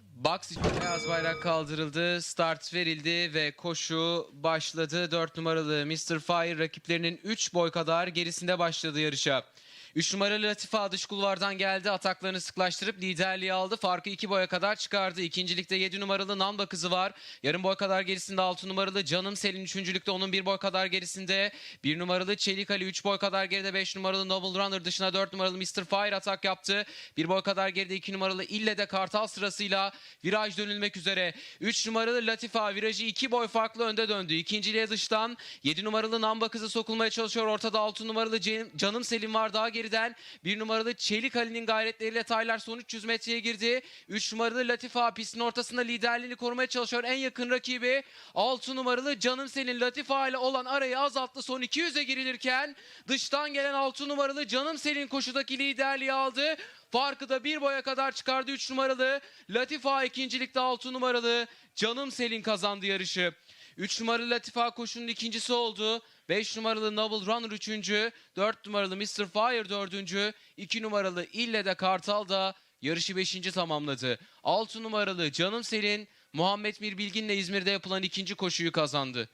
Box için beyaz bayrak kaldırıldı, start verildi ve koşu başladı. 4 numaralı Mr. Fire rakiplerinin 3 boy kadar gerisinde başladı yarışa. 3 numaralı Latifa dış kulvardan geldi. Ataklarını sıklaştırıp liderliği aldı. Farkı 2 boya kadar çıkardı. İkincilikte 7 numaralı Namba kızı var. Yarım boy kadar gerisinde 6 numaralı Canım Selin. Üçüncülükte onun 1 boy kadar gerisinde. 1 numaralı Çelik Ali 3 boy kadar geride. 5 numaralı Noble Runner dışına 4 numaralı Mr. Fire atak yaptı. 1 boy kadar geride 2 numaralı İlle de Kartal sırasıyla viraj dönülmek üzere. 3 numaralı Latifa virajı 2 boy farklı önde döndü. İkinciliğe dıştan 7 numaralı Namba kızı sokulmaya çalışıyor. Ortada 6 numaralı Can- Canım Selim var daha geriden. 1 numaralı Çelik Ali'nin gayretleriyle Taylar son 300 metreye girdi. 3 numaralı Latifa pistin ortasında liderliğini korumaya çalışıyor. En yakın rakibi 6 numaralı Canım Selim Latifa ile olan arayı azalttı. Son 200'e girilirken dıştan gelen 6 numaralı Canım Selim koşudaki liderliği aldı. Farkı da bir boya kadar çıkardı 3 numaralı. Latifa ikincilikte 6 numaralı. Canım Selin kazandı yarışı. 3 numaralı Latifa koşunun ikincisi oldu. 5 numaralı Noble Runner üçüncü. 4 numaralı Mr. Fire dördüncü. 2 numaralı İlle de Kartal da yarışı 5. tamamladı. 6 numaralı Canım Selin Muhammed Mir Bilgin'le İzmir'de yapılan ikinci koşuyu kazandı.